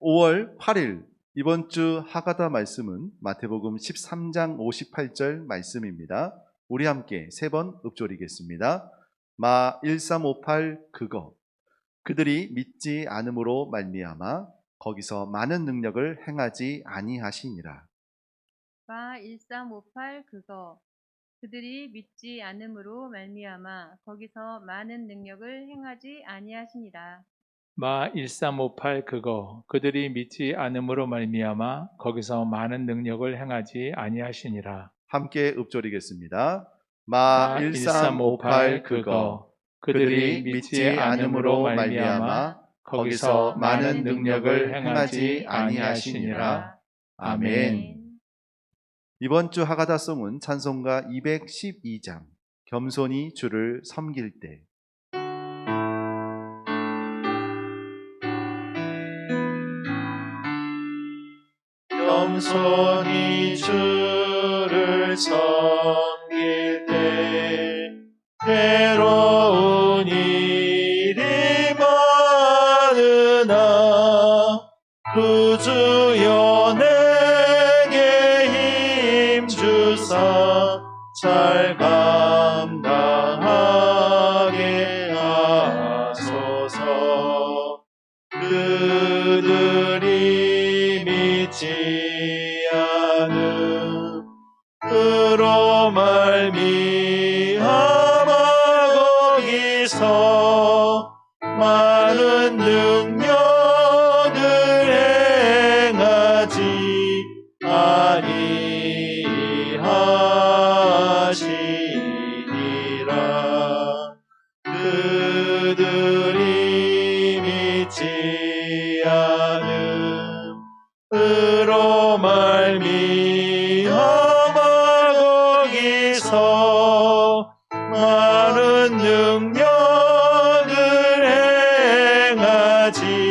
5월 8일 이번 주 하가다 말씀은 마태복음 13장 58절 말씀입니다. 우리 함께 세 번 읊조리겠습니다. 마 1358 그거 그들이 믿지 않음으로 말미암아 거기서 많은 능력을 행하지 아니하시니라. 마 1358 그거 그들이 믿지 않음으로 말미암아 거기서 많은 능력을 행하지 아니하시니라. 마 1358 그거 그들이 믿지 않음으로 말미암아 거기서 많은 능력을 행하지 아니하시니라. 함께 읊조리겠습니다. 마 1358 그거 그들이 믿지 않음으로 말미암아 거기서 많은 능력을 행하지 아니하시니라. 아멘. 이번 주 하가다송은 찬송가 212장 겸손히 주를 섬길 때 겸손히 주를 섬길 때 괴로운 일이 많으나 그 주여 내게 힘 주사 잘 감당하게 하소서. 그들이 믿지 않음. 그로 말미암아 거기서 많은 능력을 행하지 아니하시니라. 그들이 믿지 않 말미암아 거기서 많은 능력을 행하지